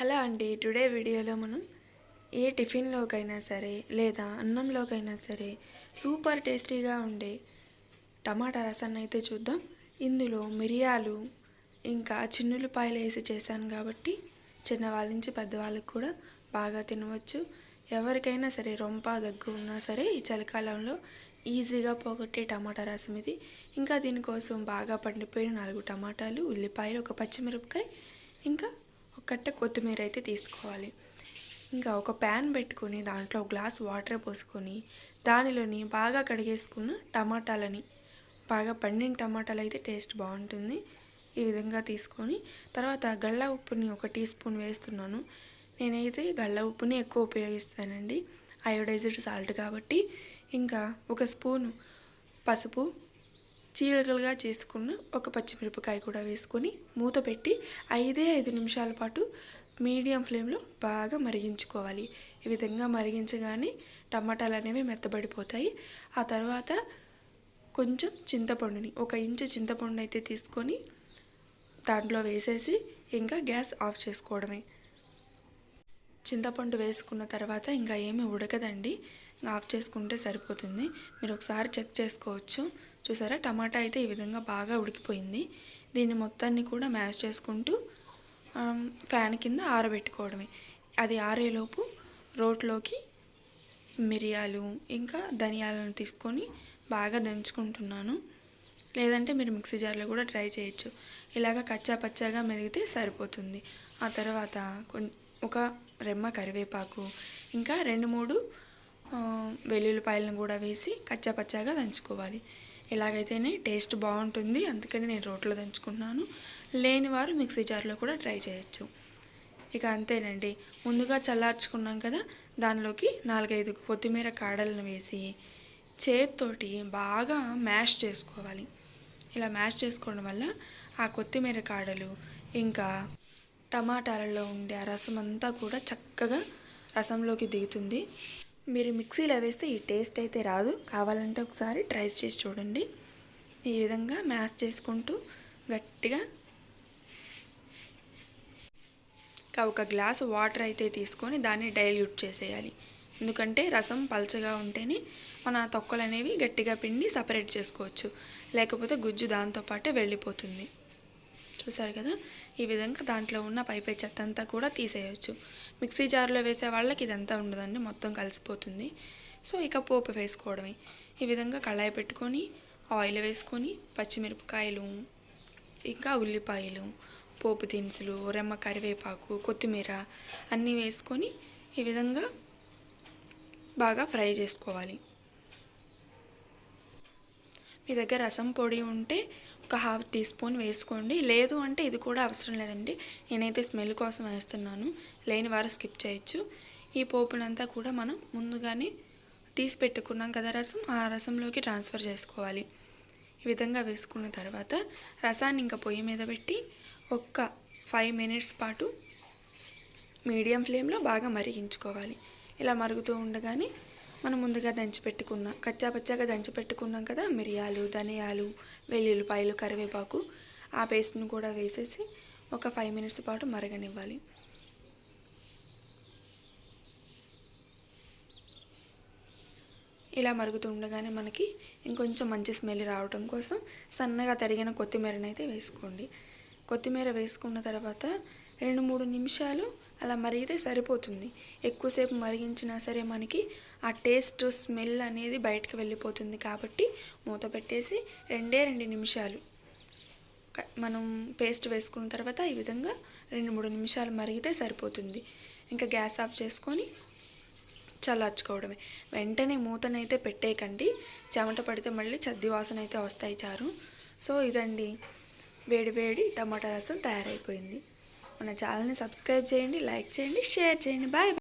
Hello అండి today వీడియోలో మనం ఏ టిఫిన్లోకైనా సరే లేదా అన్నంలోకైనా సరే సూపర్ టేస్టీగా ఉండే టమాటా రసాన్ని అయితే చూద్దాం. ఇందులో మిరియాలు ఇంకా చిన్నులపాయలు వేసి చేశాను కాబట్టి చిన్నవాళ్ళ నుంచి పెద్దవాళ్ళకి కూడా బాగా తినవచ్చు. ఎవరికైనా సరే రొంప దగ్గు ఉన్నా సరే ఈ చలికాలంలో ఈజీగా పోగొట్టే టమాటా రసం ఇది. ఇంకా దీనికోసం బాగా పండిపోయిన నాలుగు టమాటాలు ఉల్లిపాయలు ఒక పచ్చిమిరపకాయ ఇంకా కట్ట కొత్తిమీర అయితే తీసుకోవాలి. ఇంకా ఒక ప్యాన్ పెట్టుకొని దాంట్లో ఒక గ్లాస్ వాటర్ పోసుకొని దానిలోని బాగా కడిగేసుకున్న టమాటాలని బాగా పండిన టమాటాలు అయితే టేస్ట్ బాగుంటుంది. ఈ విధంగా తీసుకొని తర్వాత గళ్ళ ఉప్పుని ఒక టీ స్పూన్ వేస్తున్నాను. నేనైతే గళ్ళ ఉప్పుని ఎక్కువ ఉపయోగిస్తానండి. అయోడైజ్డ్ సాల్ట్ కాబట్టి. ఇంకా ఒక స్పూను పసుపు చీలకలుగా చేసుకున్న ఒక పచ్చిమిరపకాయ కూడా వేసుకొని మూత పెట్టి ఐదే ఐదు నిమిషాల పాటు మీడియం ఫ్లేమ్లో బాగా మరిగించుకోవాలి. ఈ విధంగా మరిగించగానే టమాటాలు అనేవి మెత్తబడిపోతాయి. ఆ తర్వాత కొంచెం చింతపండుని ఒక ఇంచు చింతపండు అయితే తీసుకొని దాంట్లో వేసేసి ఇంకా గ్యాస్ ఆఫ్ చేసుకోవడమే. చింతపండు వేసుకున్న తర్వాత ఇంకా ఏమీ ఉడకదండి. ఇంకా ఆఫ్ చేసుకుంటే సరిపోతుంది. మీరు ఒకసారి చెక్ చేసుకోవచ్చు. చూసారా? టమాటా అయితే ఈ విధంగా బాగా ఉడికిపోయింది. దీన్ని మొత్తాన్ని కూడా మ్యాష్ చేసుకుంటూ ఫ్యాన్ కింద ఆరబెట్టుకోవడమే. అది ఆరేలోపు రోట్లోకి మిరియాలు ఇంకా ధనియాలను తీసుకొని బాగా దంచుకుంటున్నాను. లేదంటే మీరు మిక్సీ జార్లో కూడా ట్రై చేయొచ్చు. ఇలాగ కచ్చా పచ్చాగా మెదిగితే సరిపోతుంది. ఆ తర్వాత ఒక రెమ్మ కరివేపాకు ఇంకా రెండు మూడు వెల్లుల్లిపాయలను కూడా వేసి కచ్చా పచ్చాగా దంచుకోవాలి. ఇలాగైతేనే టేస్ట్ బాగుంటుంది. అందుకని నేను రోట్లో దంచుకున్నాను లేని వారు మిక్సీ జార్లో కూడా ట్రై చేయొచ్చు. ఇక అంతేనండి. ముందుగా చల్లార్చుకున్నాం కదా దానిలోకి నాలుగైదు కొత్తిమీర కాడలను వేసి చేతితోటి బాగా మ్యాష్ చేసుకోవాలి. ఇలా మ్యాష్ చేసుకోవడం వల్ల ఆ కొత్తిమీర కాడలు ఇంకా టమాటాలలో ఉండే ఆ రసం అంతా కూడా చక్కగా రసంలోకి దిగుతుంది. మీరు మిక్సీలో వేస్తే ఈ టేస్ట్ అయితే రాదు. కావాలంటే ఒకసారి ట్రై చేసి చూడండి. ఈ విధంగా మ్యాష్ చేసుకుంటూ గట్టిగా ఒక గ్లాసు వాటర్ అయితే తీసుకొని దాన్ని డైల్యూట్ చేసేయాలి. ఎందుకంటే రసం పల్చగా ఉంటేనే మన తొక్కలు అనేవి గట్టిగా పిండి సపరేట్ చేసుకోవచ్చు. లేకపోతే గుజ్జు దాంతోపాటే వెళ్ళిపోతుంది. చూసారు కదా? ఈ విధంగా దాంట్లో ఉన్న పైపై చెత్త అంతా కూడా తీసేయచ్చు. మిక్సీ జార్లో వేసే వాళ్ళకి ఇదంతా ఉండదండి మొత్తం కలిసిపోతుంది. సో ఇక పోపు వేసుకోవడమే. ఈ విధంగా కళాయి పెట్టుకొని ఆయిల్ వేసుకొని పచ్చిమిరపకాయలు ఇంకా ఉల్లిపాయలు పోపు దినుసులు రెమ్మ కరివేపాకు కొత్తిమీర అన్నీ వేసుకొని ఈ విధంగా బాగా ఫ్రై చేసుకోవాలి. మీ దగ్గర రసం పొడి ఉంటే ఒక హాఫ్ టీ స్పూన్ వేసుకోండి. లేదు అంటే ఇది కూడా అవసరం లేదండి. నేనైతే స్మెల్ కోసం వేస్తున్నాను. లేని వారు స్కిప్ చేయొచ్చు. ఈ పోపునంతా కూడా మనం ముందుగానే తీసి పెట్టుకున్నాం కదా రసం. ఆ రసంలోకి ట్రాన్స్ఫర్ చేసుకోవాలి. ఈ విధంగా వేసుకున్న తర్వాత రసాన్ని ఇంకా పొయ్యి మీద పెట్టి ఒక్క ఫైవ్ మినిట్స్ పాటు మీడియం ఫ్లేమ్లో బాగా మరిగించుకోవాలి. ఇలా మరుగుతూ ఉండగానే మనం ముందుగా దంచిపెట్టుకున్న కచ్చా పచ్చాగా దంచి పెట్టుకున్నాం కదా మిరియాలు ధనియాలు వెల్లుల్లిపాయలు కరివేపాకు ఆ పేస్ట్ను కూడా వేసేసి ఒక ఫైవ్ మినిట్స్ పాటు మరగనివ్వాలి. ఇలా మరుగుతూ ఉండగానే మనకి ఇంకొంచెం మంచి స్మెల్ రావడం కోసం సన్నగా తరిగిన కొత్తిమీరనైతే అయితే వేసుకోండి. కొత్తిమీర వేసుకున్న తర్వాత రెండు మూడు నిమిషాలు అలా మరిగితే సరిపోతుంది. ఎక్కువసేపు మరిగించినా సరే మనకి ఆ టేస్ట్ స్మెల్ అనేది బయటకు వెళ్ళిపోతుంది కాబట్టి మూత పెట్టేసి రెండే రెండు నిమిషాలు. మనం పేస్ట్ వేసుకున్న తర్వాత ఈ విధంగా రెండు మూడు నిమిషాలు మరిగితే సరిపోతుంది. ఇంకా గ్యాస్ ఆఫ్ చేసుకొని చల్లార్చుకోవడమే. వెంటనే మూతనైతే పెట్టేయకండి. చెమట పడితే మళ్ళీ చద్ది వాసన అయితే వస్తాయి చారు సో ఇదండి. వేడి వేడి టమాటా రసం తయారైపోయింది. మన ఛానల్ని సబ్స్క్రైబ్ చేయండి లైక్ చేయండి షేర్ చేయండి. బాయ్.